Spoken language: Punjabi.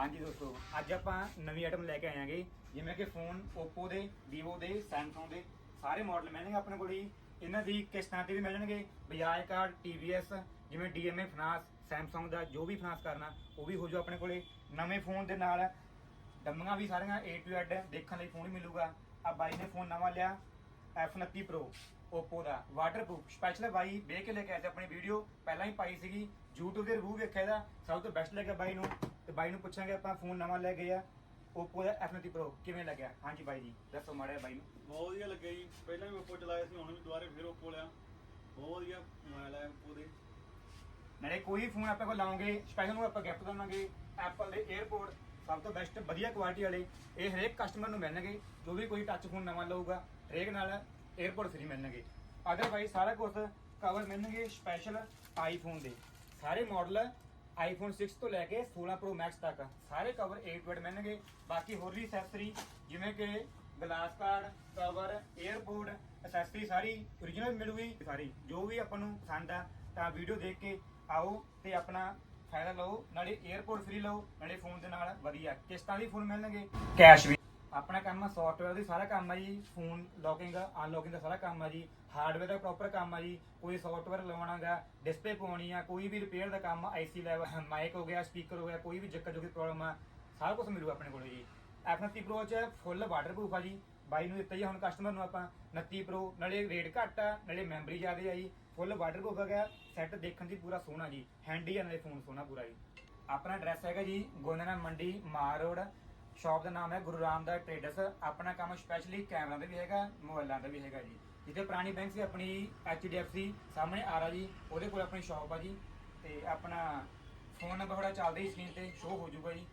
ਹਾਂਜੀ ਦੋਸਤੋ, ਅੱਜ ਆਪਾਂ ਨਵੀਂ ਆਈਟਮ ਲੈ ਕੇ ਆਏ ਆਂਗੇ ਜਿਵੇਂ ਕਿ ਫੋਨ Oppo ਦੇ, Vivo ਦੇ, Samsung ਦੇ, ਸਾਰੇ ਮਾਡਲ ਮਿਲਣਗੇ ਆਪਣੇ ਕੋਲ ਜੀ ਇਹਨਾਂ ਦੀ ਕਿਸ਼ਤਾਂ ਤੇ ਵੀ ਮਿਲਣਗੇ। ਬਜਾਜ ਕਾਰਡ TVS ਜਿਵੇਂ DMA ਫਾਈਨਾਂਸ Samsung ਦਾ ਜੋ ਵੀ ਫਾਈਨਾਂਸ ਕਰਨਾ, ਉਹ ਵੀ ਹੋ ਜਾਊ ਆਪਣੇ ਕੋਲੇ। ਨਵੇਂ ਫੋਨ ਦੇ ਨਾਲ ਡੰਮੀਆਂ ਵੀ ਸਾਰੀਆਂ A to Z ਦੇਖਣ ਲਈ ਫੋਨ ਹੀ ਮਿਲੂਗਾ। ਆ ਬਾਈ ਨੇ ਫੋਨ ਨਵਾਂ ਲਿਆ F29 Pro, Oppo ਦਾ। ਵਾਟਰਪ੍ਰੂਫ ਸਪੈਸ਼ਲ ਬਾਈ। ਵੇਖ ਕੇ ਲੈ ਕੇ ਆਇਆ ਸੀ ਆਪਣੀ ਵੀਡੀਓ ਪਹਿਲਾਂ ਹੀ ਪਾਈ ਸੀਗੀ। YouTube ਦੇ ਰਿਵਿਊ ਵੇਖਿਆ ਇਹਦਾ। ਸਭ ਤੋਂ ਬੈਸਟ ਲੱਗਿਆ ਬਾਈ ਨੂੰ। ਤੇ ਬਾਈ ਨੂੰ ਪੁੱਛਾਂਗੇ ਆਪਾਂ ਫੋਨ ਨਵਾਂ ਲੈ ਗਏ ਆ Oppo ਦਾ F90 Pro ਕਿਵੇਂ ਲੱਗਿਆ? ਹਾਂਜੀ ਬਾਈ ਜੀ ਦੱਸੋ ਮਾੜਾ ਬਾਈ ਨੂੰ। ਬਹੁਤ ਵਧੀਆ ਲੱਗਿਆ ਜੀ। ਪਹਿਲਾਂ ਵੀ Oppo ਚਲਾਇਆ ਸੀ ਹੁਣ ਵੀ ਦੁਬਾਰੇ ਫਿਰ Oppo ਲਿਆ। ਬਹੁਤ ਵਧੀਆ ਮੋਬਾਈਲ ਹੈ Oppo ਦੇ। ਨਾਲੇ ਕੋਈ ਫੋਨ ਆਪਾਂ ਕੋਲ ਲਾਉਂਗੇ ਸਪੈਸ਼ਲ ਨੂੰ ਆਪਾਂ ਗਿਫਟ ਦੇਵਾਂਗੇ Apple ਦੇ 에어ਪੋਰਟ ਸਭ ਤੋਂ ਬੈਸਟ ਵਧੀਆ ਕੁਆਲਿਟੀ ਵਾਲੇ। ਇਹ ਹਰੇਕ ਕਸਟਮਰ ਨੂੰ ਮਿਲਣਗੇ ਜੋ ਵੀ ਕੋਈ ਟੱਚ ਫੋਨ ਨਵਾਂ ਲਊਗਾ ਹਰੇਕ ਨਾਲ 에어ਪੋਰਟ ਫ੍ਰੀ ਮਿਲਣਗੇ। ਅਦਰਵਾਈਜ਼ ਸਾਰਾ ਕੁਝ ਕਵਰ ਮਿਲਣਗੇ ਸਪੈਸ਼ਲ ਆਈਫੋਨ ਦੇ। ਸਾਰੇ ਮਾਡਲ ਆਈਫੋਨ 6 ਤੋਂ ਲੈ ਕੇ 16 ਪ੍ਰੋ ਮੈਕਸ ਤੱਕ। ਸਾਰੇ ਕਵਰ 8 ਵੇਟ ਮਿਲਣਗੇ। ਬਾਕੀ ਹੋਰ ਵੀ ਅਸੈਸਰੀ ਜਿਵੇਂ ਕਿ ਗਲਾਸ ਕਾਰਡ ਕਵਰ 에ਅਰਪੋਰਟ ਅਸੈਸਰੀ ਸਾਰੀ origignal ਮਿਲੂਗੀ ਸਾਰੀ, ਜੋ ਵੀ ਆਪਾਂ ਨੂੰ ਪਸੰਦ ਆ, ਤਾਂ ਵੀਡੀਓ ਦੇਖ ਕੇ ਆਓ ਤੇ ਆਪਣਾ ਫਾਇਦਾ ਲਓ। ਨਾਲੇ 에ਅਰਪੋਰਟ ਫ੍ਰੀ ਲਓ, ਨਾਲੇ ਫੋਨ ਦੇ ਨਾਲ ਵਧੀਆ। ਕਿਸ਼ਤਾਂ ਵੀ ਫੁੱਲ ਮਿਲਣਗੇ। ਕੈਸ਼ ਵੀ ਆਪਣਾ ਕੰਮ ਆ ਸੌਫਟਵੇਅਰ ਦੀ ਸਾਰਾ ਕੰਮ ਆ ਜੀ ਫੋਨ ਲੌਕਿੰਗ ਅਨਲੌਕਿੰਗ ਦਾ ਸਾਰਾ ਕੰਮ ਆ ਜੀ ਹਾਰਡਵੇਅਰ ਦਾ ਪ੍ਰੋਪਰ ਕੰਮ ਆ ਜੀ, ਕੋਈ ਸੌਫਟਵੇਅਰ ਲਵਾਉਣਾਗਾ ਡਿਸਪਲੇ ਪਾਉਣੀ ਆ, ਕੋਈ ਵੀ ਰਿਪੇਅਰ ਦਾ ਕੰਮ ਆਈਸੀ ਲੈਵਲ ਮਾਈਕ ਹੋ ਗਿਆ ਸਪੀਕਰ ਹੋ ਗਿਆ, ਕੋਈ ਵੀ ਜੱਕਰ ਜੋ ਪ੍ਰੋਬਲਮ ਆ, ਸਾਰਾ ਕੁਝ ਮਿਲੂ ਆਪਣੇ ਕੋਲ ਜੀ। F29 ਪ੍ਰੋ ਚ ਫੁੱਲ ਵਾਟਰਪ੍ਰੂਫ ਆ ਜੀ, ਬਾਈ ਨੂੰ ਦਿੱਤਾ ਜੀ, ਹੁਣ ਕਸਟਮਰ ਨੂੰ ਆਪਾਂ 29 ਪ੍ਰੋ ਨਾਲੇ ਰੇਟ ਘੱਟ ਆ, ਨਾਲੇ ਮੈਮਰੀ ਜ਼ਿਆਦਾ ਆ ਜੀ ਫੁੱਲ ਵਾਟਰਪ੍ਰੂਫ ਹੈਗਾ ਸੈੱਟ ਦੇਖਣ ਦੀ ਪੂਰਾ ਸੋਹਣਾ ਜੀ ਹੈਂਡੀ ਆ ਨਾਲੇ ਫੋਨ ਸੋਹਣਾ ਪੂਰਾ ਜੀ। ਆਪਣਾ ਐਡਰੈਸ ਹੈਗਾ ਜੀ ਗੋਨੇਨਾ ਮੰਡੀ, ਮਾਰ ਰੋਡ ਸ਼ਾਪ ਦਾ ਨਾਮ ਹੈ ਗੁਰੂ ਰਾਮਦਾਸ ਟ੍ਰੇਡਰਸ ਆਪਣਾ ਕੰਮ ਸਪੈਸ਼ਲੀ ਕੈਮਰਾ ਦਾ ਵੀ ਹੈਗਾ ਮੋਬਾਈਲਾਂ ਦਾ ਵੀ ਹੈਗਾ ਜੀ। ਜਿੱਥੇ ਪੁਰਾਣੀ ਬੈਂਕ ਸੀ, ਆਪਣੀ HDFC ਸਾਹਮਣੇ ਆ ਰਾ ਜੀ, ਉਹਦੇ ਕੋਲ ਆਪਣੀ ਸ਼ਾਪ ਆ ਜੀ। ਤੇ ਆਪਣਾ ਫੋਨ ਨੰਬਰ ਥੋੜਾ ਚੱਲਦਾ ਹੀ ਸਕਰੀਨ ਤੇ ਸ਼ੋ ਹੋ ਜਾਊਗਾ ਜੀ।